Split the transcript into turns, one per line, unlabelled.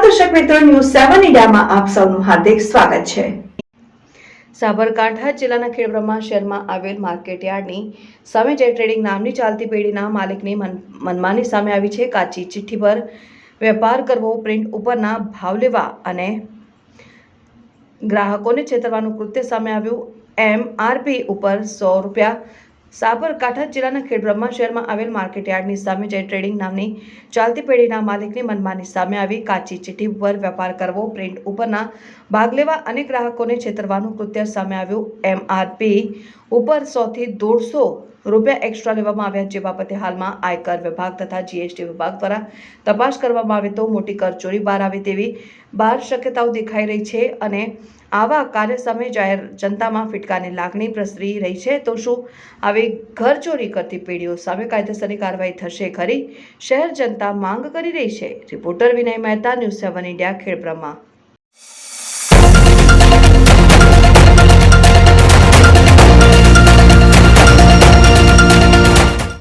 મિત્રો ન્યૂઝ સેવન ઇન્ડિયામાં આપ સૌનું હાર્દિક સ્વાગત છે.
સાબરકાંઠા જિલ્લાના ખેડબ્રહ્મા શહેરમાં આવેલ માર્કેટયાર્ડની સામે જે ટ્રેડિંગ નામની ચાલતી પેઢીના માલિકની મનમાની સામે આવી છે. કાચી ચિઠ્ઠી પર વેપાર કરવો, પ્રિન્ટ ઉપરના ભાવ લેવા અને ગ્રાહકોને છેતરવાનું કૃત્ય સામે આવ્યું. એમ આરપી ઉપર સો રૂપિયા સાબરકાંઠા જિલ્લાના ખેડબ્રહ્મા શહેરમાં આવેલ માર્કેટયાર્ડની સામે જય ટ્રેડિંગ નામની ચાલતી પેઢીના માલિકની મનમાની સામે આવી કાચી ચીઠી પર વેપાર કરવો, પ્રિન્ટ ઉપરના ભાગ લેવા અને ગ્રાહકોને છેતરવાનું કૃત્ય સામે આવ્યું. એમઆરપી ઉપર સોથી દોઢસો રૂપિયા એક્સ્ટ્રા લેવામાં આવ્યા જે બાબતે હાલમાં આયકર વિભાગ તથા જીએસટી વિભાગ દ્વારા તપાસ કરવામાં આવે તો મોટી કરચોરી બહાર આવે તેવી બહાર શક્યતાઓ દેખાઈ રહી છે અને આવા કાર્ય સામે જાહેર જનતામાં ફિટકારની લાગણી પ્રસરી રહી છે. તો શું આવી ઘરચોરી કરતી પેઢીઓ સામે કાયદેસરની કાર્યવાહી થશે ખરી? શહેર જનતા માંગ કરી રહી છે. Reporter Vinay Mehta news seven India Khedbrahma